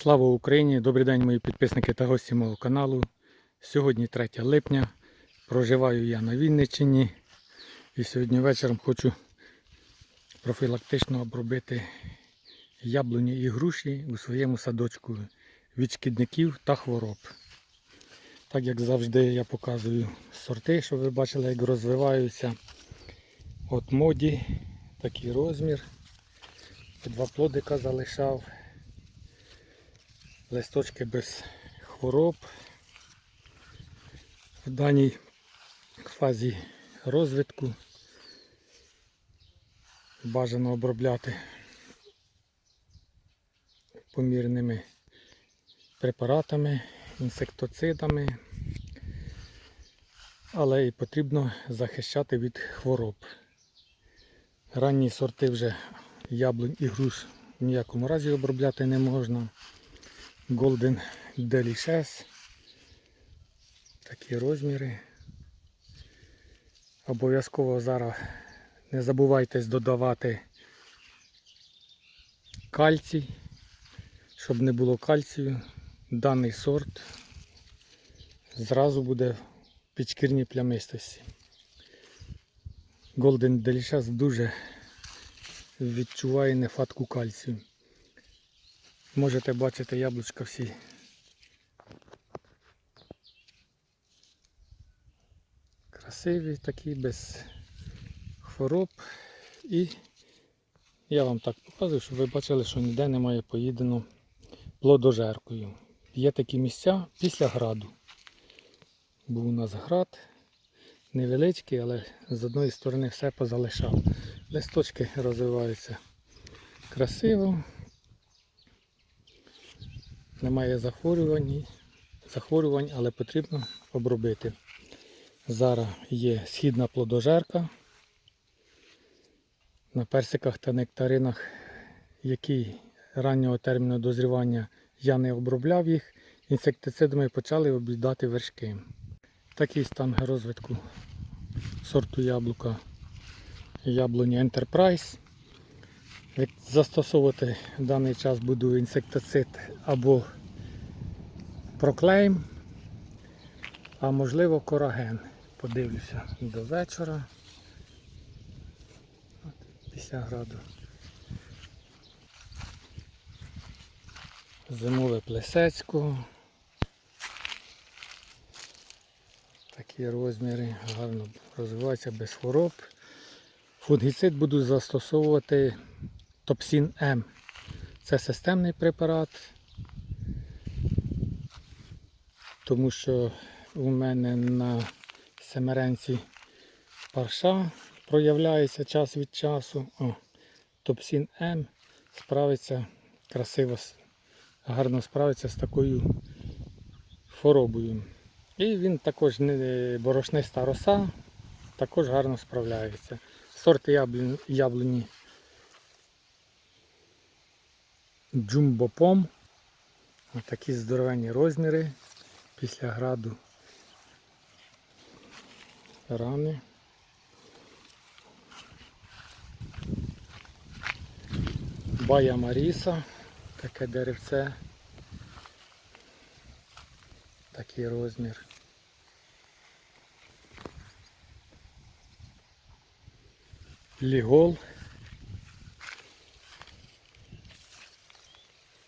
Слава Україні! Добрий день, мої підписники та гості мого каналу. Сьогодні 3 липня. Проживаю я на Вінниччині. І сьогодні вечором хочу профілактично обробити яблуні і груші у своєму садочку від шкідників та хвороб. Так як завжди я показую сорти, щоб ви бачили, як розвиваються. От моді, такий розмір. Два плодика залишав листочки без хвороб. В даній фазі розвитку бажано обробляти помірними препаратами, інсектоцидами, але і потрібно захищати від хвороб. Ранні сорти вже яблунь і груш в ніякому разі обробляти не можна. Golden Delicious. Такі розміри. Обов'язково зараз не забувайте додавати кальцій, щоб не було кальцію. Даний сорт зразу буде в підшкірній плямистості. Golden Delicious дуже відчуває нехватку кальцію. Можете бачити яблучка всі. Красиві такі, без хвороб. І я вам так показую, щоб ви бачили, що ніде немає поїдено плодожеркою. Є такі місця після граду. Був у нас град невеличкий, але з одної сторони все позалишав. Листочки розвиваються красиво немає захворювань, захворювань, але потрібно обробити. Зараз є східна плодожерка. На персиках та нектаринах, які раннього терміну дозрівання я не обробляв їх, інсектицидами почали об'їдати вершки. Такий стан розвитку сорту яблука яблуні Enterprise. Як застосовувати в даний час буду інсектицид або проклейм, а можливо кораген. Подивлюся до вечора. От, після граду. Зимове плесецького. Такі розміри гарно розвиваються без хвороб. Фунгіцид буду застосовувати Топсін М. Це системний препарат, тому що у мене на семеренці парша проявляється час від часу. О, Топсін М справиться красиво, гарно справиться з такою хворобою. І він також борошниста роса, також гарно справляється. Сорти яблуні джумбопом. Такі здоровенні розміри після граду рани. Бая Маріса, таке деревце, такий розмір. Лігол.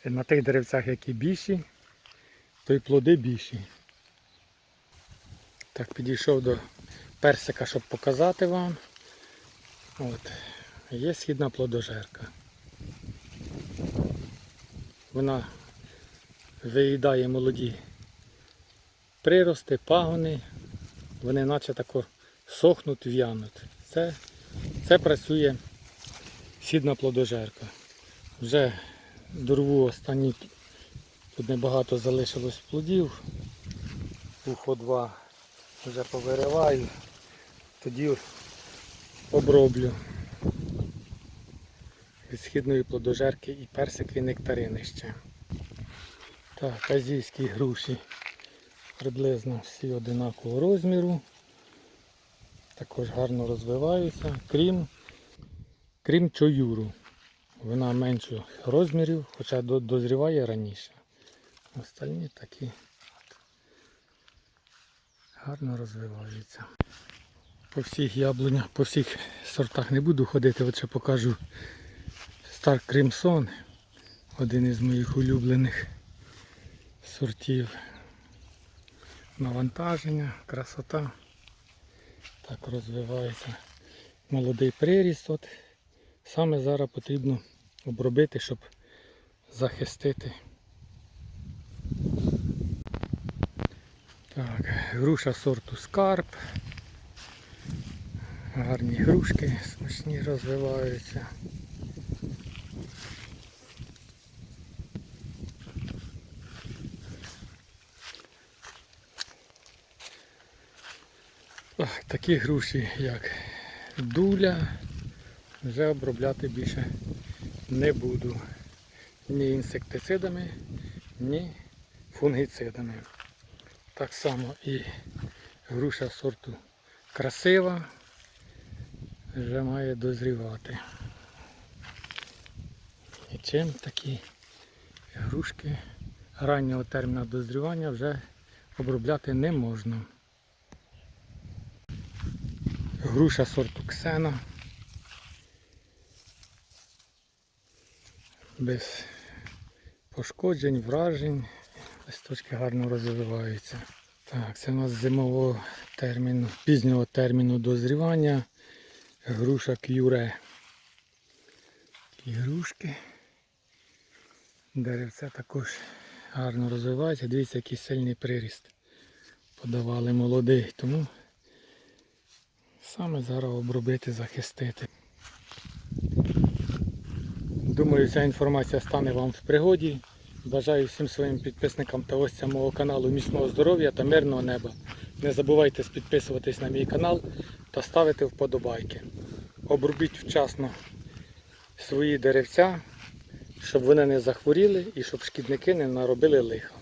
На тих деревцях, які більші, то й плоди більші. Так, підійшов до персика, щоб показати вам. От. Є східна плодожерка. Вона виїдає молоді прирости, пагони, вони наче тако сохнуть, в'януть. Це, це працює східна плодожерка. Вже дорву останні, тут небагато залишилось плодів. Ухо 2 вже повириваю, тоді оброблю від східної плодожерки і персики, і нектарини ще. Так, азійські груші приблизно всі одинакового розміру. Також гарно розвиваються, крім, крім чоюру. Вона менших розмірів, хоча дозріває раніше. Остальні такі от, гарно розвиваються. По всіх яблунях, по всіх сортах не буду ходити, от ще покажу Star Crimson, один із моїх улюблених сортів. Навантаження, красота. Так розвивається молодий приріст. От. Саме зараз потрібно обробити, щоб захистити. Так, груша сорту скарб. Гарні грушки, смачні розвиваються. Так, такі груші, як дуля, вже обробляти більше не буду. Ні інсектицидами, ні фунгіцидами. Так само і груша сорту красива вже має дозрівати. І чим такі грушки раннього терміну дозрівання вже обробляти не можна. Груша сорту Ксена. Без пошкоджень, вражень. Листочки гарно розвиваються. Так, це у нас зимового терміну, пізнього терміну дозрівання. Груша к'юре. Такі грушки. Деревця також гарно розвиваються. Дивіться, який сильний приріст. Подавали молодий, тому саме зараз обробити, захистити. Думаю, ця інформація стане вам в пригоді. Бажаю всім своїм підписникам та гостям мого каналу міцного здоров'я та мирного неба. Не забувайте підписуватись на мій канал та ставити вподобайки. Обробіть вчасно свої деревця, щоб вони не захворіли і щоб шкідники не наробили лиха.